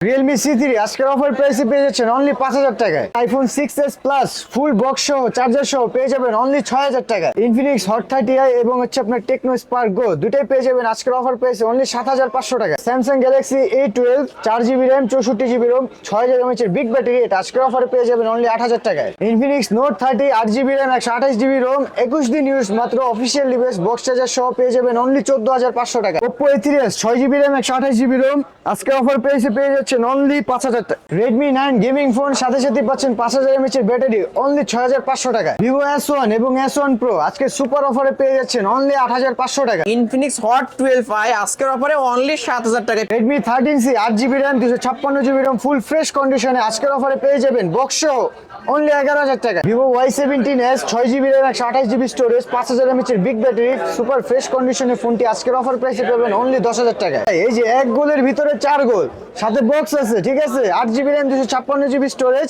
Realme C three আজকের offer প্রাইসে পেয়ে যাচ্ছেন অনলি পাঁচ হাজার টাকায়। IPhone six S plus full box সহ চার্জার সহ পেয়ে যাবেন অনলি ছয় হাজার টাকা ইনফিনিক্স হট থার্টি আই এবং হচ্ছে আপনার টেকনো স্পার্ক গো দুটাই পেয়ে যাবেন আজকের অফার প্রাইসে অনলি সাত হাজার পাঁচশো টাকা স্যামসাং গ্যালাক্সি এ টুয়েলভ চার জিবি র্যাম চৌষট্টি জিবি রোম ছয় হাজার এমএচ এর বিগ ব্যাটারি এটা আজকের অফারে পেয়ে যাবেন অনলি আট হাজার টাকায়। ইনফিনিক্স নোট থার্টি আট জিবি র্যাম একশো আঠাশ জিবি রোম একুশ দিন ইউজ মাত্র অফিসিয়াল ডিভাইস বক্স চার্জার সহ পেয়ে যাবেন অনলি চোদ্দ হাজার পাঁচশো টাকা ওপো এ থ্রি এস ছয় জিবি র্যাম একশো আঠাশ জিবি রোম আজকে অফার প্রাইসে পেয়ে যাচ্ছেন অনলি পাঁচ হাজার টাকা রেডমি নাইন গেমিং ফোন সাথে সাথে পাচ্ছেন পাঁচ হাজার এমএচ এর ব্যাটারি অনলি ছয় হাজার পাঁচশো টাকা ভিভো এস ওয়ান এবং এস ওয়ান প্রো আজকে সুপার অফারে পেয়ে যাচ্ছেন অনলি আট হাজার পাঁচশো টাকা ইনফিনিক্স হট টুয়েলভ আই আজকের অফারে অনলি সাত হাজার টাকা রেডমি থার্টিন সি আট জিবি র্যাম দুশো ছাপ্পান্ন জিবি র্যাম ফুল ফ্রেশ কন্ডিশনে আজকের অফারে পেয়ে যাবেন। বক্স অনলি এগারো হাজার টাকা। ভিভো ওয়াই সেভেন্টিন এস ছয় জিবি র্যাম একশো আঠাশ জিবি স্টোরেজ পাঁচ হাজার এমএচ এর বিগ ব্যাটারি সুপার ফ্রেশ কন্ডিশনে ফোনটি আজকের অফার প্রাইসে পাবেন অনলি দশ হাজার টাকা। এই যে এক গোলের ভিতরে চার গোল, সাথে বক্স আছে, ঠিক আছে? আট জিবি র্যাম দুশো ছাপ্পান্ন জিবি স্টোরেজ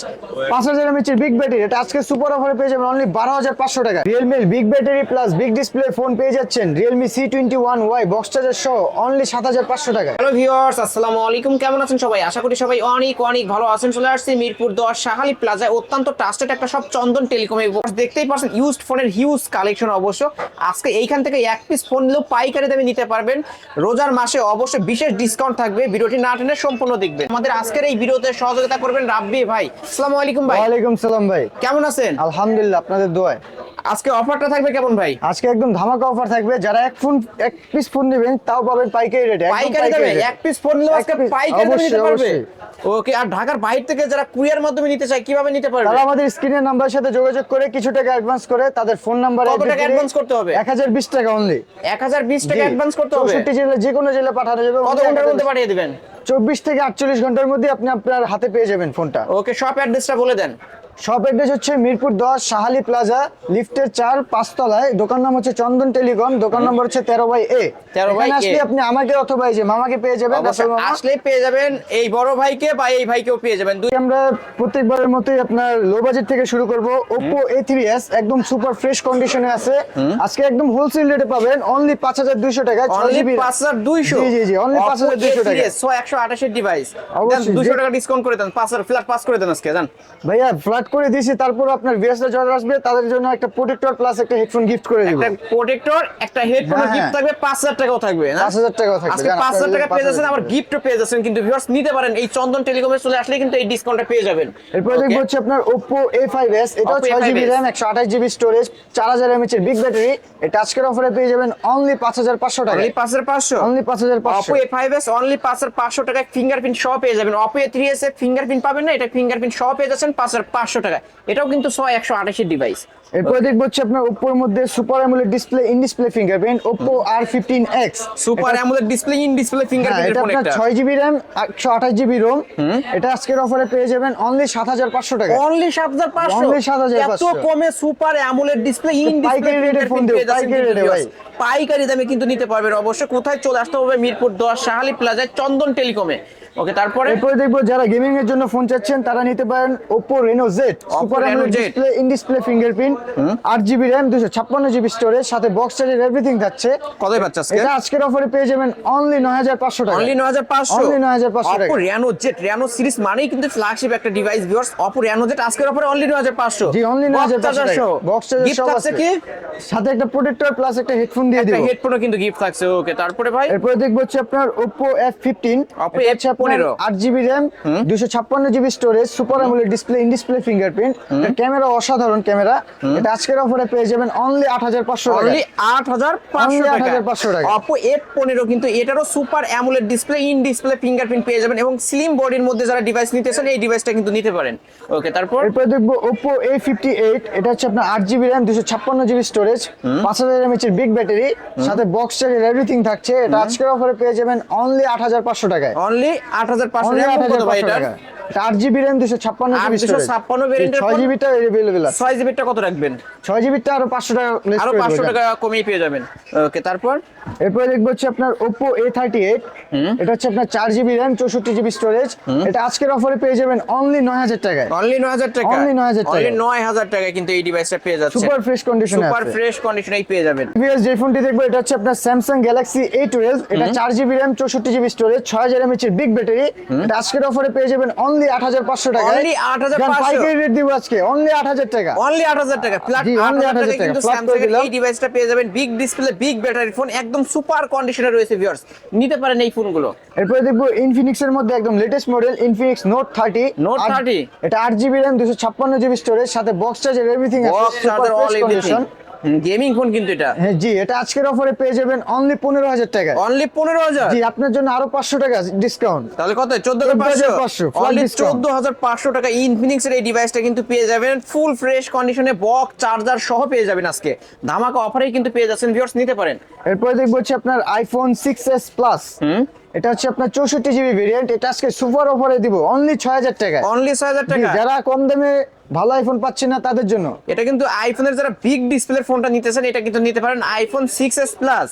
পাঁচ হাজার এমএচ এর বিগ ব্যাটারি এটা আজকে সুপার অফারে পেয়ে যাবেন অনলি বারো হাজার পাঁচশো টাকা। Realme big battery plus big display phone পেয়ে যাচ্ছেন Realme C twenty one Y box charger সহ অনলি সাত হাজার পাঁচশো টাকা হ্যালো ভিউয়ার্স আসসালামু আলাইকুম। কেমন আছেন সবাই? আশা করি সবাই অনেক অনেক ভালো আছেন। চলে মিরপুর দশ, শাহালি প্লাজায় অত্যন্ত ট্রাস্টেড একটা সব চন্দন টেলিকম দেখতেই পাচ্ছেন ইউজড ফোনের হিউজ কালেকশন অবশ্য। আজকে এইখান থেকে এক পিস ফোন নিলেও পাইকারি দামে নিতে পারবেন। রোজার মাসে অবশ্য বিশেষ ডিসকাউন্ট থাকবে। ভিডিওটি না টেনে সম্পূর্ণ দেখবেন। আমাদের আজকের এই ভিডিওতে সহযোগিতা করবেন রাব্বি ভাই। আসসালামু আলাইকুম ভাই। ওয়ালাইকুম সালাম ভাই। কেমন আছেন? আলহামদুলিল্লাহ আপনাদের দোয়ায়। আজকে অফারটা থাকবে কেমন ভাই? আজকে একদম ধামাকা অফার থাকবে। যারা এক ফোন এক পিস ফোন নেবেন তাও পাবেন পাইকারি রেটে পাইকারি দামে। এক পিস ফোন নিলেও আজকে পাইকারি দামে নিতে পারবে। ওকে আর ঢাকার বাইরে থেকে যারা কুরিয়ার মাধ্যমে নিতে চায় কীভাবে নিতে পারবে? তারা আমাদের স্ক্রিনের নাম্বারের সাথে যোগাযোগ করে কিছু টাকা অ্যাডভান্স করে তাদের ফোন নাম্বার কত টাকা advance করতে হবে? এক হাজার বিশ টাকা অনলি এক হাজার বিশ টাকা অ্যাডভান্স করতে হবে? চৌষট্টি জেলা যে কোনো জেলা পাঠানো যাবে। কত ঘণ্টার মধ্যে পাঠিয়ে দিবেন? চব্বিশ থেকে আটচল্লিশ ঘণ্টার মধ্যে আপনি আপনার হাতে পেয়ে যাবেন ফোনটা ওকে শপ অ্যাড্রেসটা বলে দেন। শপ অ্যাড্রেস হচ্ছে মিরপুর দশ সাহালি প্লাজা লিফটের চার পাঁচতলায়। দোকান নাম হচ্ছে চন্দন টেলিকম দোকান নম্বর হচ্ছে তেরো বাই এ। 13 by এখানে আসলে আপনি আমাকে অথবা এই যে মামাকে পেয়ে যাবেন। আসলে পেয়ে যাবেন এই বড় ভাইকে বা এই ভাইকেও পেয়ে যাবেন। দুই আমরা প্রত্যেকবারের মতোই আপনার লো বাজেট থেকে শুরু করব। Oppo A3s একদম সুপার ফ্রেশ কন্ডিশনে আছে। আজকে একদম হোলসেল রেটে পাবেন। অনলি 5200 টাকায় 6 অনলি জিবি পাঁচ হাজার দুইশো? জি জি জি অনলি 5200 টাকা ছ একশো আঠাশের ডিভাইস। দুশো টাকা ডিসকাউন্ট করে দেন। পাঁচ হাজার ফ্ল্যাট পাস করে দেন আজকে জান। ভাইয়া ফ্ল্যাট করে দিয়েছি তারপর আপনার ভিএসএ যারা আসবে তাদের জন্য একটা প্রোটেক্টর প্লাস একটা হেডফোন গিফট করে দিব। একটা প্রোটেক্টর একটা হেডফোন হ্যাঁ, গিফট হ্যাঁ। থাকবে পাঁচ হাজার টাকাও থাকবে না? 5000 টাকাও থাকবে, আজকে জান, পাঁচ হাজার আপনারা টাকা পেয়ে যাচ্ছেন আবার গিফটও পেয়ে যাচ্ছেন কিন্তু ভিউয়ার্স নিতে পারেন এই চন্দন টেলিকমে চলে আসলে কিন্তু এই ডিসকাউন্টটা পেয়ে যাবেন। এরপর দেখব? হচ্ছে আপনার Oppo A5s এটাও Oppo 6 GB A5s RAM 128 GB storage 4000 mAh এর বিগ ব্যাটারি এটা আজকের অফারে পেয়ে যাবেন অনলি 5500 টাকা অনলি হাজার পাঁচশো? Only 5500 Oppo A five S only পাঁচ হাজার পাঁচশো টাকায় ফিঙ্গারপ্রিন্ট সহ পেয়ে যাবেন। থ্রি এস এ ফিঙ্গারপ্রিন্ট পাবেন না এটা ফিঙ্গারপ্রিন্ট সহ পেয়ে যাচ্ছেন পাঁচ হাজার পাঁচশো টাকা। এটাও কিন্তু ছয় একশো আঠাশের ডিভাইস এরপরে দেখব হচ্ছে আপনার ওপোর মধ্যে super AMOLED display in display fingerprint Oppo R fifteen X super AMOLED display in display হ্যাঁ, ফিঙ্গারপ্রিন্ট এটা আপনার ছয় জিবি র্যাম একশো আঠাশ জিবি রোম এটা আজকের অফারে পেয়ে যাবেন অনলি সাত হাজার পাঁচশো টাকা। অনলি সাত হাজার পাঁচশো? Only 7,500 এত কমে সুপার অ্যামোলেড ডিসপ্লে ইন পাইকারি রেটে ফোন দেব, পাইকারি রেটে ভাই। পাইকারি দামে কিন্তু নিতে পারবেন। অবশ্যই কোথায় চলে আসতে হবে? মিরপুর দশ শাহালি প্লাজায় চন্দন টেলিকমে। ওকে তারপরে? এরপরে দেখব যারা গেমিং এর জন্য ফোন চাচ্ছেন তারা নিতে পারেন Oppo Reno Z super Reno AMOLED display in display fingerprint আট জিবি র্যাম দুশো ছাপ্পান্ন জিবি স্টোরেজ সাথে বক্স চার্জার এভরিথিং যাচ্ছে কতই পাচ্ছে আজকে? এটা আজকের অফারে পেয়ে যাবেন অনলি নয় হাজার পাঁচশো টাকা। অনলি নয় হাজার পাঁচশো? Only 9500 টাকা। Oppo Reno Z Reno series মানেই কিন্তু ফ্ল্যাগশিপ একটা device viewers Oppo Reno Z আজকের অফারে অনলি নয় হাজার পাঁচশো। জি অনলি নয় হাজার পাঁচশো টাকা। বক্স চার্জার সব আছে। কি? সাথে একটা প্রোটেক্টর প্লাস একটা হেডফোন দিয়ে একটা দিব। হেডফোনও কিন্তু গিফট থাকছে ওকে তারপরে ভাই? এরপরে দেখব হচ্ছে আপনার Oppo F15 Oppo এটা F15 আট জিবি র্যাম দুশো ছাপ্পান্ন GB storage super AMOLED display in display fingerprint camera অসাধারণ ক্যামেরা এটা আজকের অফারে পেয়ে যাবেন অনলি আট হাজার পাঁচশো অনলি আট হাজার পাঁচশো Only টাকা 8,500 টাকা। অপো এফ পনেরো কিন্তু এটারও super AMOLED display in display fingerprint পেয়ে যাবেন এবং স্লিম বডির মধ্যে যারা ডিভাইস নিতে চান এই ডিভাইসটা কিন্তু নিতে পারেন। ওকে তারপর? এরপরে দেখব Oppo A58 এটা হচ্ছে আপনার আট জিবি র্যাম দুশো ছাপ্পান্ন জিবি স্টোরেজ পাঁচ হাজার এমএচ এর বিগ ব্যাটারি সাথে বক্স চার্জার এভরিথিং থাকছে। এটা আজকের অফারে পেয়ে যাবেন অনলি আট হাজার পাঁচশো টাকায়। অনলি আট হাজার পাঁচশো ভাই টাকা। আট জিবি র্যাম দুশো ছাপ্পান্ন জিবি 856 variant ছয় জিবিটা অ্যাভেলেবেল আছে। ছয় জিবিটা কত রাখবেন? ছয় জিবিটা আরও পাঁচশো টাকা আরও পাঁচশো টাকা কমিয়ে পেয়ে যাবেন। ওকে তারপর? এরপরে দেখব হচ্ছে আপনার ওপো এ থার্টি এইট এটা হচ্ছে আপনার চার জিবি র্যাম চৌষট্টি জিবি স্টোরেজ এটা আজকের অফারে পেয়ে যাবেন অনলি নয় হাজার টাকায়। অনলি নয় হাজার টাকা? Only 9,000 টাকা। নয় হাজার টাকায় কিন্তু এই ডিভাইসটা পেয়ে যাচ্ছে সুপার ফ্রেশ কন্ডিশনে সুপার ফ্রেশ কন্ডিশনেই পেয়ে যাবেন। প্রিভিয়াস যে ফোনটি দেখব এটা হচ্ছে আপনার স্যামসাং গ্যালাক্সি এ টুয়েলভ এটা চার জিবি র্যাম চৌষট্টি জিবি স্টোরেজ ছয় হাজার এমএচ এর বিগ ব্যাটারি এটা আজকের অফারে পেয়ে যাবেন অনলি হাজার পাঁচশো টাকা Only 8,500 পাইকারি রেট দিব আজকে। অনলি আট হাজার টাকা। অনলি আট হাজার টাকা। ফ্ল্যাট জি, আট only হাজার 8,000 টাকা। কিন্তু স্যামসাং দিলাম। এই ডিভাইসটা পেয়ে যাবেন। Big display big battery phone একদম সুপার কন্ডিশনে রয়েছে ভিউয়ার্স নিতে পারেন এই ফোনগুলো এরপরে দেখব ইনফিনিক্স এর মধ্যে একদম latest model Infinix Note thirty Note 30 এটা আট জিবি র্যাম দুশো ছাপ্পান্ন জিবি স্টোরেজ সাথে box charger everything charger all everything gaming phone কিন্তু এটা। হ্যাঁ জি এটা আজকের অফারে পেয়ে যাবেন অনলি পনেরো হাজার টাকা অনলি পনেরো হাজার? জি আপনার জন্য আরও পাঁচশো টাকা ডিসকাউন্ট তাহলে কত? চোদ্দ হাজার পাঁচশো? অনলি চোদ্দ হাজার পাঁচশো টাকা ইনফিনিক্স এর এই ডিভাইসটা কিন্তু পেয়ে যাবেন। ফুল ফ্রেশ কন্ডিশনে বক্স চার্জার সহ পেয়ে যাবেন আজকে। ধামাকা অফারেই কিন্তু পেয়ে যাচ্ছেন ভিউয়ার্স নিতে পারেন। এরপরে দেখব হচ্ছে আপনার আইফোন সিক্স এস প্লাস এটা হচ্ছে আপনার চৌষট্টি জিবি ভেরিয়েন্ট এটা আজকে সুপার অফারে দিব। অনলি ছয় হাজার টাকা অনলি ছয় হাজার টাকা? যারা কম দামে ভালো আইফোন পাচ্ছেন না তাদের জন্য? এটা কিন্তু আইফোনের যারা বিগ ডিসপ্লের ফোনটা নিতেছেন, এটা কিন্তু নিতে পারেন আইফোন সিক্স এস প্লাস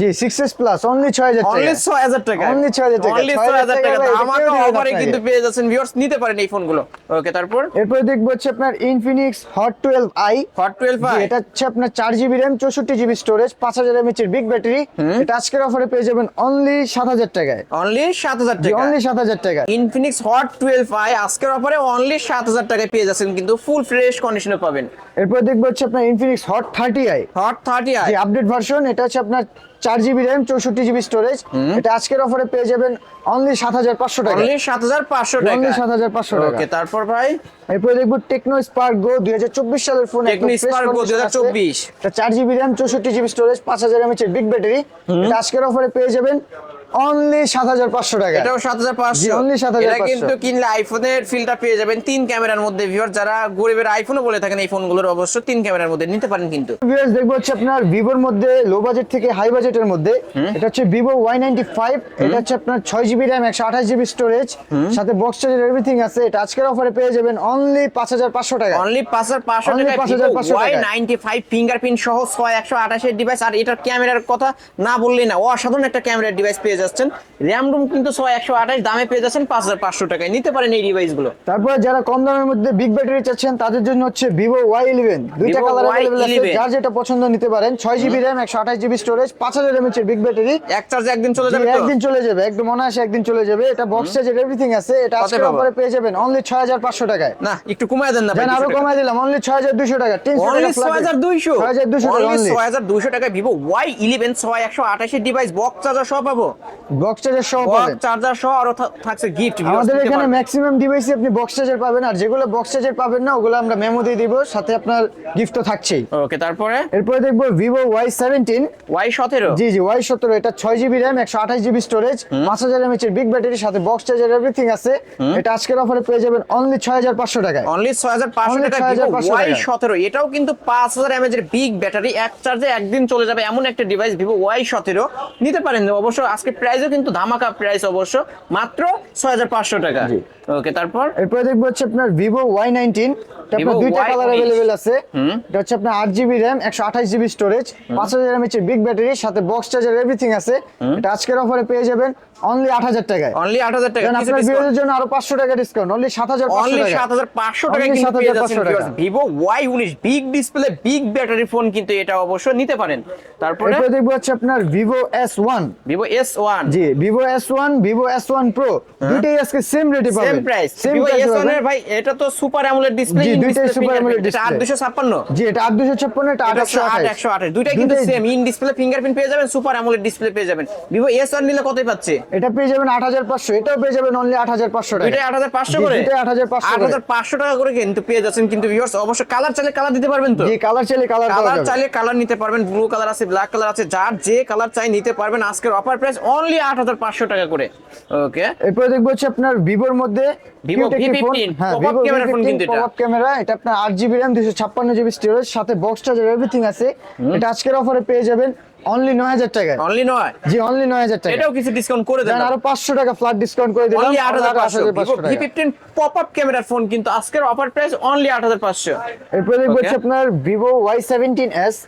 জি সিক্স এস প্লাস অনলি ছয় হাজার অনলি টাকা। ছয় হাজার টাকা। Only 6,000 টাকা। অনলি 6,000 টাকা। কেউ অফারে কিন্তু পেয়ে যাচ্ছেন ভিউয়ার্স নিতে পারেন এই ফোনগুলো ওকে তারপর? এরপরে দেখব হচ্ছে আপনার Infinix hot twelve I hot twelve এটা হচ্ছে আপনার চার জিবি র্যাম চৌষট্টি জিবি স্টোরেজ পাঁচ হাজার এর বিগ ব্যাটারি এটা আজকের অফারে পেয়ে যাবেন অনলি সাত হাজার টাকায়। অনলি সাত হাজার জি টাকা অনলি সাত হাজার টাকা ইনফিনিক্স হট টুয়েলভ আই আজকের অফারে অনলি সাত হাজার টাকায় পেয়ে যাচ্ছেন কিন্তু ফুল ফ্রেশ কন্ডিশনে পাবেন। এরপর দেখব হচ্ছে আপনার Infinix hot thirty I hot thirty I যে আপডেট ভার্সন এটা হচ্ছে আপনার চার জিবি র্যাম চৌষট্টি জিবি স্টোরেজ এটা আজকের অফারে পেয়ে যাবেন অনলি সাত হাজার পাঁচশো টাকা। অনলি সাত হাজার পাঁচশো টাকা। অনলি সাত হাজার পাঁচশো টাকা। ওকে তারপর ভাই? এরপরে দেখব টেকনো স্পার্ক গো দুই হাজার চব্বিশ সালের ফোন টেকনো স্পার্ক গো দুই হাজার চব্বিশ। চার জিবি র্যাম চৌষট্টি জিবি স্টোরেজ পাঁচ হাজার এমএচ এর বিগ ব্যাটারি এটা আজকের অফারে পেয়ে যাবেন অনলি সাত হাজার পাঁচশো টাকা এটাও সাত হাজার পাঁচশো। only 7,500 এটা কিন্তু কিনলে আইফোনের ফিলটা পেয়ে যাবেন তিন ক্যামেরার মধ্যে ভিউয়ার যারা গরিবের আইফোনও বলে থাকেন এই ফোনগুলোর অবশ্য তিন ক্যামেরার মধ্যে নিতে পারেন কিন্তু। ভিউয়ার্স দেখব হচ্ছে আপনার ভিভোর মধ্যে লো বাজেট থেকে হাই বাজেটের মধ্যে। এটা হচ্ছে ভিভো ওয়াই নাইনটি ফাইভ এটা হচ্ছে আপনার স্টোরেজ সাথে বক্স চার্জার এভরিথিং আছে। এটা আজকের অফারে পেয়ে যাবেন অনলি পাঁচ হাজার পাঁচশো টাকা অনলি পাঁচ হাজার পাঁচশো Only টাকা 5,500 ওয়াই টাকায়। নাইনটি ফাইভ ফিঙ্গারপ্রিন্ট সহ ছয় একশো আঠাশের ডিভাইস আর এটার ক্যামেরার কথা না বললেই না অসাধারণ একটা ক্যামেরার ডিভাইস পেয়ে যাচ্ছেন। র্যাম রুম কিন্তু ছয় একশো আঠাশ দামে পেয়ে যাচ্ছেন পাঁচ হাজার পাঁচশো টাকায়। নিতে পারেন এই ডিভাইসগুলো তারপরে যারা কম দামের মধ্যে বিগ ব্যাটারি চাচ্ছেন তাদের জন্য হচ্ছে ভিভো ওয়াই ইলেভেন দুইটা কালার অ্যাভেলেবল আছে। যার যেটা পছন্দ নিতে পারেন ছয় জিবি র্যাম একশো আঠাশ জিবি স্টোরেজ পাঁচ হাজার এমএচ এর বিগ ব্যাটারি এক চার্জে একদিন চলে যাবে একদিন চলে যাবে একদম অনায়াসে একদিন চলে যাবে। এটা বক্স চার্জার এভরিথিং আছে। এটা আজকের অফারে পেয়ে যাবেন অনলি ছয় হাজার পাঁচশো টাকায়। না একটু কমায় দেন না আরও কমায় দিলাম অনলি ছয় হাজার দুশো টাকা। টাকা ছয় হাজার দুইশো ছয় হাজার দুশো টাকা দুইশো টাকায় ভিভো ওয়াই ইলেভেন ছয় একশো আঠাশের ডিভাইস বক্স চার্জার সব পাবো। বক্স চার্জার সহ পাবেন। চার্জার সহ আরও থাকছে গিফট আমাদের এখানে ম্যাক্সিমাম ডিভাইসে আপনি বক্স চার্জার পাবেন আর যেগুলো বক্স চার্জার পাবেন না ওগুলো আমরা মেমো দিয়ে দিব সাথে আপনার গিফট তো থাকছেই। ওকে তারপরে? এরপরে দেখব জি জি এটা স্টোরেজ পাঁচ হাজার এর বিগ ব্যাটারির সাথে বক্স চার্জার এভরিথিং আছে। এটা আজকের অফারে পেয়ে যাবেন অনলি ছয় হাজার পাঁচশো টাকায়। অনলি ছয় হাজার পাঁচশো Only টাকা 6,500 ওয়াই টাকা। সতেরো এটাও কিন্তু পাঁচ হাজার এমএচ এর বিগ ব্যাটারি এক চার্জে একদিন চলে যাবে এমন একটা ডিভাইস ভিভো ওয়াই সতেরো। নিতে পারেন অবশ্য আজকে প্রাইসও কিন্তু ধামাকা প্রাইস অবশ্য। মাত্র ছয় হাজার পাঁচশো টাকা। ওকে তারপর? এরপরে দেখব হচ্ছে আপনার ভিভো ওয়াই নাইনটিন আপনার দুইটা কালার অ্যাভেলেবেল আছে। এটা হচ্ছে আপনার আট জিবি র্যাম একশো আঠাশ জিবি স্টোরেজ পাঁচ হাজার এর বিগ ব্যাটারি সাথে বক্স চার্জার এভরিথিং আছে। এটা আজকের অফারে পেয়ে যাবেন অনলি আট হাজার টাকায়। অনলি আট হাজার টাকা আপনার বিরোধের জন্য আরও পাঁচশো টাকা ডিসকাউন্ট অনলি সাত হাজার অনলি সাত হাজার পাঁচশো টাকা পেয়ে 7,500 যাচ্ছেন। টাকা। ভিভো ওয়াই উনিশ big display big battery phone কিন্তু এটা অবশ্য নিতে পারেন। তারপরে? এরপরে দেখব হচ্ছে আপনার Vivo S one Vivo S one জি Vivo S one Vivo S one pro দুইটাই আজকে সেম রেটে পাবেন। Same price. ভিভো এর ভাই এটা তো সুপার অ্যামোলেড ডিসপ্লে জি, জি এটা এটা কিন্তু সেম ইন ডিসপ্লে ফিঙ্গারপ্রিন্ট পেয়ে যাবেন সুপার অ্যামোলেড ডিসপ্লে পেয়ে যাবেন। ভিভো এস নিলে কতই পাচ্ছে? এটা পেয়ে যাবেন এটাও পেয়ে যাবেন অনলি টাকা। করে? 8,500 টাকা কিন্তু পেয়ে যাচ্ছেন কিন্তু ভিউয়ার্স অবশ্য কালার চাইলে কালার দিতে পারবেন তো। জি কালার চাইলে কালার কালার চাইলে কালার নিতে পারবেন ব্লু কালার আছে ব্ল্যাক কালার আছে যার যে কালার চাই নিতে পারবেন। আজকের অফার প্রাইস অনলি আট হাজার পাঁচশো টাকা করে। ওকে এরপরে দেখব হচ্ছে আপনার ভিভোর মধ্যে Vivo cute ফোন। হ্যাঁ ভিভো camera phone V15 কিন্তু এটা। ক্যামেরা এটা আপনার আট জিবি র্যাম দুশো ছাপ্পান্ন জিবি স্টোরেজ সাথে বক্সটা চার্জার এভরিথিং আছে এটা আজকের অফারে পেয়ে যাবেন অনলি নয় হাজার টাকা। অনলি নয়? জি অনলি নয় হাজার টাকা। এটাও কিছু ডিসকাউন্ট করে দেন দেন আরও পাঁচশো টাকা ফ্ল্যাট ডিসকাউন্ট করে দিলাম। অনলি আট হাজার পাঁচশো। আট হাজার ভি পাঁচশো টাকা পপ আপ ক্যামেরার ফোন কিন্তু আজকের অফার প্রাইস অনলি আট হাজার পাঁচশো। এরপরে দেখব. হচ্ছে আপনার ভিভো ওয়াই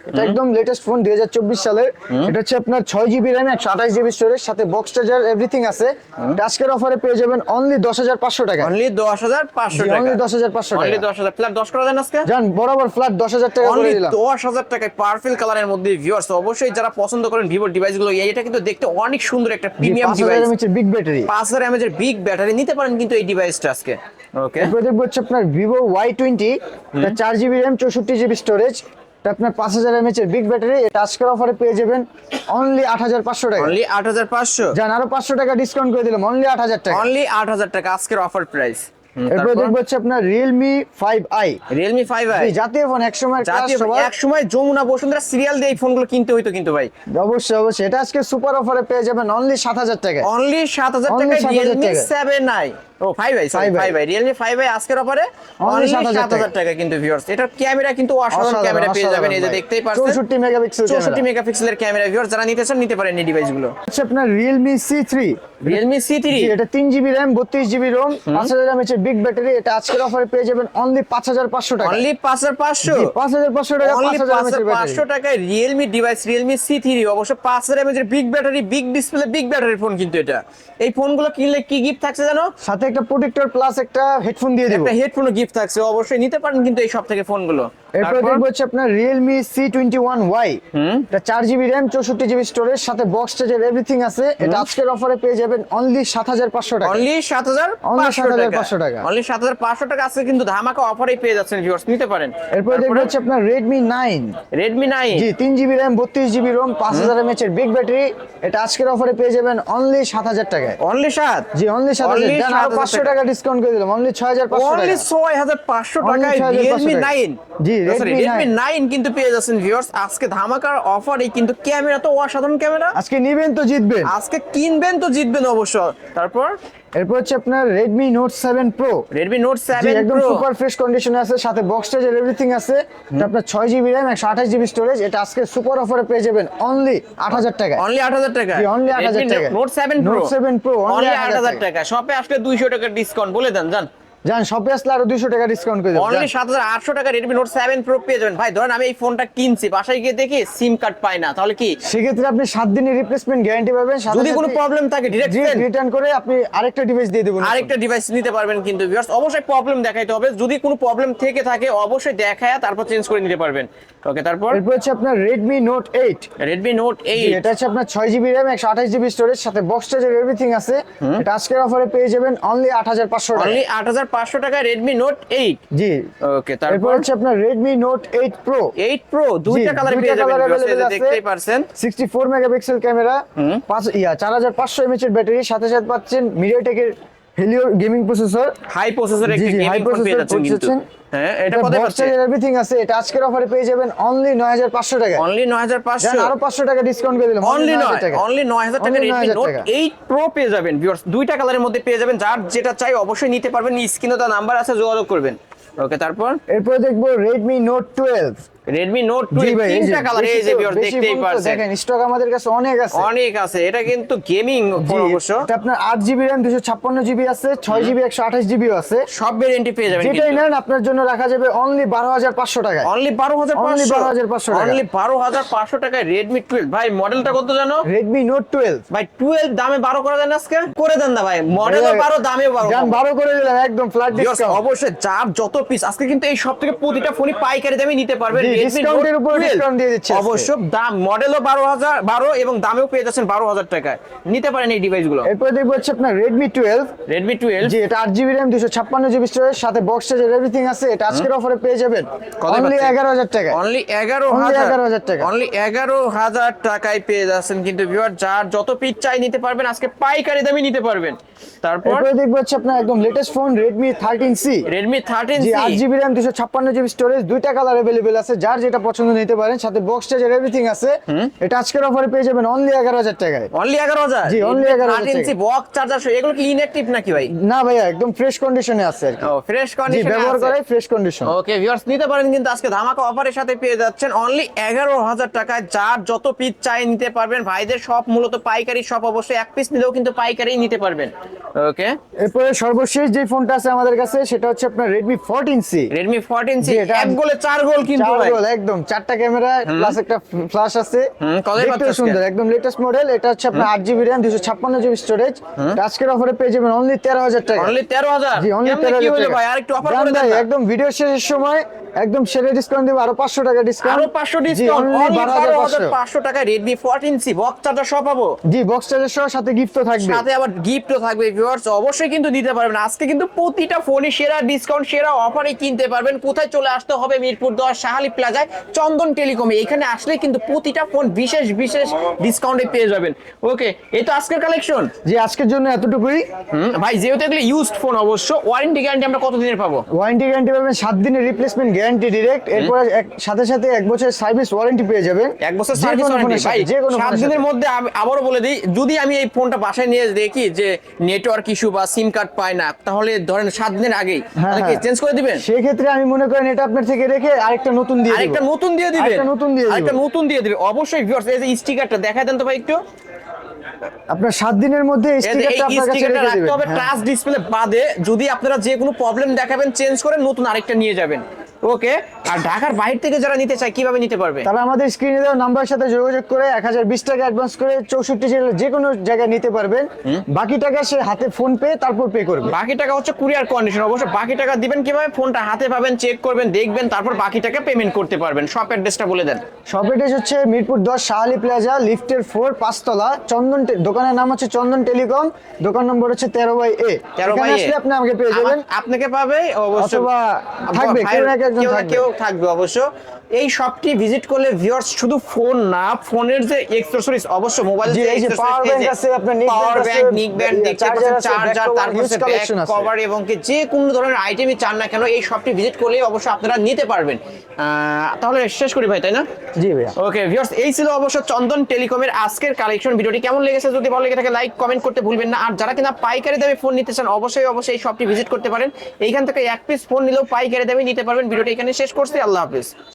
এটা একদম লেটেস্ট ফোন দুই হাজার চব্বিশ সালের এটা হচ্ছে আপনার ছয় জিবি র্যাম একশো আঠাশ জিবি স্টোরেজ সাথে বক্স চার্জার এভরিথিং আছে। আজকের অফারে পেয়ে যাবেন অনলি দশ হাজার পাঁচশো টাকা। অনলি দশ হাজার পাঁচশো জি, টাকা। only 10,500 অনলি টাকা। দশ হাজার। ফ্ল্যাট দশ করা দেন আজকে? যান বরাবর ফ্ল্যাট দশ হাজার টাকা করে দিলাম। দশ হাজার টাকায় পারফেল কালারের মধ্যে ভিউয়ার্স অবশ্যই যারা পছন্দ করেন ভিভোর ডিভাইসগুলো এটা কিন্তু দেখতে অনেক সুন্দর একটা প্রিমিয়াম ডিভাইস বিগ ব্যাটারি পাঁচ হাজার এমএচ এর বিগ ব্যাটারি নিতে পারেন কিন্তু এই ডিভাইসটা আজকে। ওকে এরপরে দেখব হচ্ছে আপনার ভিভো ওয়াই টোয়েন্টি চার জিবি র্যাম চৌষট্টি জিবি স্টোরেজ আপনার পাঁচ হাজার এমএচ এর বিগ ব্যাটারি এটা আজকের অফারে পেয়ে যাবেন অনলি আট হাজার পাঁচশো টাকা। অনলি আট হাজার পাঁচশো। যান আরও পাঁচশো টাকা ডিসকাউন্ট করে দিলাম অনলি আট হাজার টাকা। অনলি আট হাজার টাকা আজকের অফার প্রাইস এরপরে দেখব হচ্ছে আপনার Realme five I Realme five I জাতীয় ফোন একসময় একসময় সময় যমুনা বসুন্ধরা সিরিয়াল দিয়ে এই ফোনগুলো কিনতে হইতো কিন্তু ভাই। অবশ্যই অবশ্যই। এটা আজকে সুপার অফারে পেয়ে যাবেন অনলি সাত হাজার টাকা অনলি সাত হাজার টাকা Realme seven I oh sorry 5i five I Realme five I আজকের অফারে অনলি সাত হাজার টাকা। কিন্তু ভিউয়ার্স এটার ক্যামেরা কিন্তু অসাধারণ ক্যামেরা পেয়ে যাবেন এই যে দেখতেই পাচ্ছেন। চৌষট্টি মেগাপিক্সেল চৌষট্টি মেগাপিক্সেলের ক্যামেরা ভিউয়ার্স যারা নিতে চান নিতে পারেন এই ডিভাইসগুলো। হচ্ছে আপনার Realme C three Realme C three এটা তিন জিবি র্যাম বত্রিশ জিবি রোম পাঁচ হাজার এমএচ বিগ ব্যাটারি এটা আজকের অফারে পেয়ে যাবেন অনলি পাঁচ হাজার পাঁচশো টাকা। অনলি পাঁচ হাজার পাঁচশো। পাঁচ হাজার পাঁচশো টাকা অনলি পাঁচ হাজার পাঁচশো টাকায় Realme device Realme C three অবশ্য পাঁচ হাজার mAh big battery big display big battery phone কিন্তু এটা। এই ফোনগুলো কিনলে কি গিফট থাকছে জানো? সাথে একটা প্রোটেক্টর প্লাস একটা হেডফোন দিয়ে দেব। একটা হেডফোনও গিফট থাকছে অবশ্যই নিতে পারেন কিন্তু এই সব থেকে ফোনগুলো এরপর দেখব হচ্ছে আপনার Realme C21Y এটা 4GB RAM জিবি স্টোরেজ সাথে বক্স চার্জার এভরিথিং আছে। এটা আজকের অফারে পেয়ে যাবেন অনলি 7500 টাকা। অনলি 7500 টাকা। অনলি 7500 টাকা। আছে কিন্তু ধামাকা অফারে পেয়ে যাচ্ছেন ভিউয়ার্স নিতে পারেন। এরপর দেখব হচ্ছে আপনার Redmi 9 Redmi 9 জি 3GB RAM 32GB ROM 5000 mAh এর বিগ ব্যাটারি এটা আজকের অফারে পেয়ে যাবেন অনলি 7000 টাকায়। অনলি 7 জি অনলি 7000 টাকা 500 টাকা ডিসকাউন্ট করে দিলাম। অনলি ছয় হাজার অনলি 6500 টাকায় Realme 9 জি আচ্ছা, Realme 9 কিন্তু পেয়ে যাচ্ছেন ভিউয়ার্স আজকে ধামাকার অফার এই কিন্তু ক্যামেরা তো অসাধারণ ক্যামেরা। আজকে নেবেন তো জিতবেন। আজকে কিনবেন তো জিতবেন অবশ্য। তারপর এরপর হচ্ছে আপনার Redmi Note 7 Pro Redmi Note 7 Pro একদম সুপার ফ্রেশ কন্ডিশনে আছে সাথে বক্স চার্জার এভরিথিং আছে। এটা আপনার 6 জিবি র্যাম একশো আঠাশ জিবি স্টোরেজ এটা আজকে সুপার অফারে পেয়ে যাবেন অনলি আট হাজার টাকা অনলি আট হাজার টাকা অনলি 8,000 টাকা। Note 7 Pro Note 7 Pro, only আট 8,000 হাজার টাকা শপে আসলে 200 টাকা ডিসকাউন্ট বলে দেন জান। যান শপে আসলে আরও দুইশো টাকা ডিসকাউন্ট করে অনলি সাত হাজার আটশো টাকা রেডমি নোট সেভেন প্রো পেয়ে যাবেন। ভাই ধরেন আমি এই ফোনটা কিনছি বাসায় গিয়ে দেখি সিম কার্ড পাই না তাহলে কি? সেক্ষেত্রে আপনি সাত দিনের রিপ্লেসমেন্ট গ্যারান্টি পাবেন যদি কোনো প্রবলেম থাকে ডিরেক্ট রিটার্ন করে আপনি আরেকটা ডিভাইস দিয়ে দেবেন। আরেকটা ডিভাইস নিতে পারবেন কিন্তু ভিউয়ার্স অবশ্যই প্রবলেম দেখাইতে হবে। যদি কোনো প্রবলেম থেকে থাকে অবশ্যই দেখায় তারপর চেঞ্জ করে নিতে পারবেন। ওকে তারপর? এরপর হচ্ছে আপনার Redmi note eight Redmi note eight এটা হচ্ছে আপনার ছয় জিবি র্যাম একশো আঠাশ জিবি স্টোরেজ সাথে বক্স চার্জার এভরিথিং আছে। এটা আজকের অফারে পেয়ে যাবেন অনলি আট হাজার পাঁচশো টাকা অনলি আট হাজার পাঁচশো টাকা রেডমি নোট এইট জি। ওকে তারপর? হচ্ছে আপনার Redmi note eight pro eight pro দুইটা কালার পেয়ে যাবেন। দেখতেই পারছেন। সিক্সটি ফোর মেগাপিক্সেল ক্যামেরা পাঁচ ইয়া চার হাজার পাঁচশো এমএচ এর ব্যাটারি সাথে সাথে পাচ্ছেন মিডিয়াটেকের Helio gaming processor high processor একটা গেমিং হাই প্রসেসর পেয়ে যাচ্ছেন কিন্তু। হ্যাঁ এটা পদে পাচ্ছে। এভরিথিং আছে। এটা আজকের অফারে পেয়ে যাবেন অনলি 9500 টাকা। অনলি 9500 জান আরও 500 টাকা ডিসকাউন্ট করে দিলাম। অনলি 9000 টাকা। অনলি 9000 টাকা রেডমি নোট 8 প্রো পেয়ে যাবেন। ভিউয়ার্স দুইটা কালারের মধ্যে পেয়ে যাবেন। যার যেটা চাই অবশ্যই নিতে পারবেন। স্ক্রিনে তো নাম্বার আছে যোগাযোগ করবেন। ওকে তারপর? এরপর দেখব Redmi note 12 Redmi note two তিনটা কালার এই যে ভিউয়ার দেখতেই পারছেন। দেখেন স্টক আমাদের কাছে অনেক আছে। অনেক আছে এটা কিন্তু গেমিং ফোন অবশ্য। এটা আপনার 8 জিবি র‍্যাম 256 জিবি আছে 6 জিবি 128 জিবি আছে। সব ভেরিয়েন্টই পেয়ে যাবেন যেটাই নেন আপনার জন্য রাখা যাবে অনলি 12500 টাকায়। অনলি 12500 অনলি 12500 টাকা। অনলি 12500 টাকায় রেডমি 12 ভাই মডেলটা কত জানো? রেডমি নোট 12 ভাই 12 দামে 12 করে দেন আজকে? করে দেন না ভাই। মডেলও 12 দামেও 12 দাম 12 করে দিলাম একদম ফ্ল্যাট ডিসকাউন্ট অবশ্যই চাপ যত পিস আজকে কিন্তু এই সব থেকে প্রতিটা ফোনই পাইকারি দামে নিতে পারবেন। Redmi এর উপরে 12 discount দিয়ে দিচ্ছি অবশ্য দাম মডেলও এবং দামেও পেয়ে যাচ্ছেন বারো হাজার টাকায়। নিতে পারেন এই এরপরে দেখব হচ্ছে আপনার জি এটা স্টোরেজ সাথে বক্স চার্জার এভরিথিং আছে। এটা আজকের অফারে পেয়ে যাবেন। অনলি পাচ্ছেন? এগারো হাজার টাকা অনলি এগারো Only হাজার। 11,000 টাকা। অনলি এগারো হাজার টাকায় পেয়ে যাচ্ছেন কিন্তু ভিউয়ার যার যত পিস চাই নিতে পারবেন আজকে পাইকারি দামে নিতে পারবেন। তারপর? এরপরে দেখব হচ্ছে আপনার একদম latest phone Redmi thirteen C Redmi thirteen জি আট জিবি র্যাম দুশো ছাপ্পান্ন জিবি স্টোরেজ দুইটা কালার অ্যাভেলেবেল আছে। যার যেটা পছন্দ নিতে পারেন সাথে বক্স চার্জার এভরিথিং আছে এটা আজকের অফারে পেয়ে যাবেন অনলি এগারো হাজার টাকায়। অনলি এগারো হাজার? জি, only 11,000 আট ইঞ্চি বক্স চার্জার এগুলো কি ইনঅ্যাক্টিভ নাকি ভাই? না ভাইয়া একদম ফ্রেশ কন্ডিশনে আছে আর কি। ও ফ্রেশ জি কন্ডিশন ব্যবহার করাই ফ্রেশ কন্ডিশন ওকে ভিউয়ার্স নিতে পারেন কিন্তু আজকে ধামাকা অফারের সাথে পেয়ে যাচ্ছেন অনলি এগারো হাজার টাকায়। যার যত পিস চাই নিতে পারবেন ভাইদের সব মূলত পাইকারি সব অবশ্যই এক পিস নিলেও কিন্তু পাইকারি নিতে পারবেন। ওকে এরপরে সর্বশেষ যে ফোনটা আছে আমাদের কাছে সেটা হচ্ছে আপনার Redmi fourteen C Redmi fourteen C এক গোলে চার গোল কিন্তু ভাই। গোল একদম। চারটা ক্যামেরা প্লাস একটা ফ্ল্যাশ আছে। আজকে? সুন্দর একদম লেটেস্ট মডেল এটা হচ্ছে আপনার আট জিবি র্যাম দুশো ছাপ্পান্ন জিবি স্টোরেজ আজকের অফারে পেয়ে যাবেন অনলি তেরো হাজার টাকা। অনলি তেরো হাজার? জি অনলি তেরো হাজার টাকা। একদম ভিডিও শেষের সময় একদম সেরে ডিসকাউন্ট দেবো আরও পাঁচশো টাকা ডিসকাউন্ট আরও পাঁচশো ডিসকাউন্ট পাঁচশো। টাকায় Redmi fourteen C box charger সব পাবো? জি বক্স চার্জার সহ সাথে গিফটও থাকবে। সাথে আবার গিফটও থাকবে ভিউয়ার্স অবশ্যই কিন্তু দিতে পারবেন। আজকে কিন্তু প্রতিটা ফোনে সেরা ডিসকাউন্ট সেরা অফারে কিনতে পারবেন। কোথায় চলে আসতে হবে মিরপুর দশ শাহালি প্লাজায় চন্দন টেলিকমে। এখানে আসলে কিন্তু প্রতিটা ফোন বিশেষ বিশেষ ডিসকাউন্টে পেয়ে যাবেন। ওকে এই তো আজকের কালেকশন জি আজকের জন্য এতটুকুই। ভাই যেহেতু এগুলো ইউজড ফোন অবশ্য ওয়ারেন্টি গ্যারান্টি আমরা কত দিনের পাবো? ওয়ারেন্টি গ্যারান্টি পাবেন সাত দিনের রিপ্লেসমেন্ট গ্যারান্টি ডিরেক্ট এরপরে সাথে সাথে এক বছরের সার্ভিস ওয়ারেন্টি পেয়ে যাবেন। এক বছর সার্ভিস ওয়ারেন্টি ভাই যে কোনো সাত দিনের মধ্যে আমি আবারও বলে দিই যদি আমি এই ফোনটা বাসায় নিয়ে দেখি যে নেটওয়ার্ক ইস্যু বা সিম কার্ড পায় না তাহলে ধরেন সাত দিনের আগেই হ্যাঁ, কি হ্যাঁ। চেঞ্জ করে দিবেন? সেক্ষেত্রে আমি মনে করেন এটা আপনার থেকে রেখে আরেকটা নতুন দিয়ে আরেকটা নতুন দিয়ে দিবেন। আরেকটা নতুন দিয়ে দিব। আরেকটা নতুন দিয়ে দিবে অবশ্যই ভিউয়ার্স এই যে স্টিকারটা দেখায় দেন তো ভাই একটু। আপনার সাত দিনের মধ্যে স্টিকারটা আপনার কাছে রেখে রাখতে দিবেন। হবে হ্যাঁ। টাচ ডিসপ্লে বাদে যদি আপনারা যে কোনো প্রবলেম দেখাবেন চেঞ্জ করে নতুন আরেকটা নিয়ে যাবেন। ওকে আর ঢাকার বাইরে থেকে যারা নিতে চায় কীভাবে নিতে পারবে? তারা আমাদের স্ক্রিনে দেওয়া নাম্বারের সাথে যোগাযোগ করে এক হাজার বিশ টাকা অ্যাডভান্স করে চৌষট্টি জেলার যে কোনো জায়গায় নিতে পারবেন। বাকি টাকা সে হাতে ফোন পে তারপর পে করবে। বাকি টাকা হচ্ছে কুরিয়ার কন্ডিশন অবশ্য বাকি টাকা দিবেন কীভাবে? ফোনটা হাতে পাবেন চেক করবেন দেখবেন তারপর বাকি টাকা পেমেন্ট করতে পারবেন। শপ অ্যাড্রেসটা বলে দেন। শপ এড্রেস হচ্ছে মিরপুর দশ শাহালি প্লাজা লিফটের ফোর পাঁচতলা চন্দন দোকানের নাম হচ্ছে চন্দন টেলিকম দোকান নম্বর হচ্ছে তেরো বাই এ। তেরো বাই। আপনি আমাকে পেয়ে যাবেন। আপনাকে পাবে অবশ্য থাকবে, একজন কেউ কেউ থাকবে অবশ্য। এই শপটি ভিজিট করলে ভিউয়ার্স শুধু ফোন না ফোনের যে এক্সেসরিজ অবশ্য মোবাইল জি, এই যে power bank আছে, আপনার band power bank neck band দেখতে পাচ্ছেন চার্জার তারপর huge ব্যাক আছে। কভার এবং কি যে কোনো ধরনের আইটেমই চান না কেন এই শপটি ভিজিট করলে অবশ্য আপনারা নিতে পারবেন। তাহলে শেষ করি ভাই তাই না? জি ভাইয়া। ওকে ভিউয়ার্স এই ছিল অবশ্য চন্দন টেলিকমের আজকের কালেকশন ভিডিওটি। কেমন লেগেছে যদি ভালো লেগে থাকে লাইক কমেন্ট করতে ভুলবেন না। আর যারা কিনা পাইকারি দামে ফোন নিতে চান অবশ্যই অবশ্যই এই শপটি ভিজিট করতে পারেন। এইখান থেকে এক পিস ফোন নিলেও পাইকারি দামে নিতে পারবেন। ভিডিওটি এখানে শেষ করছি। আল্লাহ হাফিজ।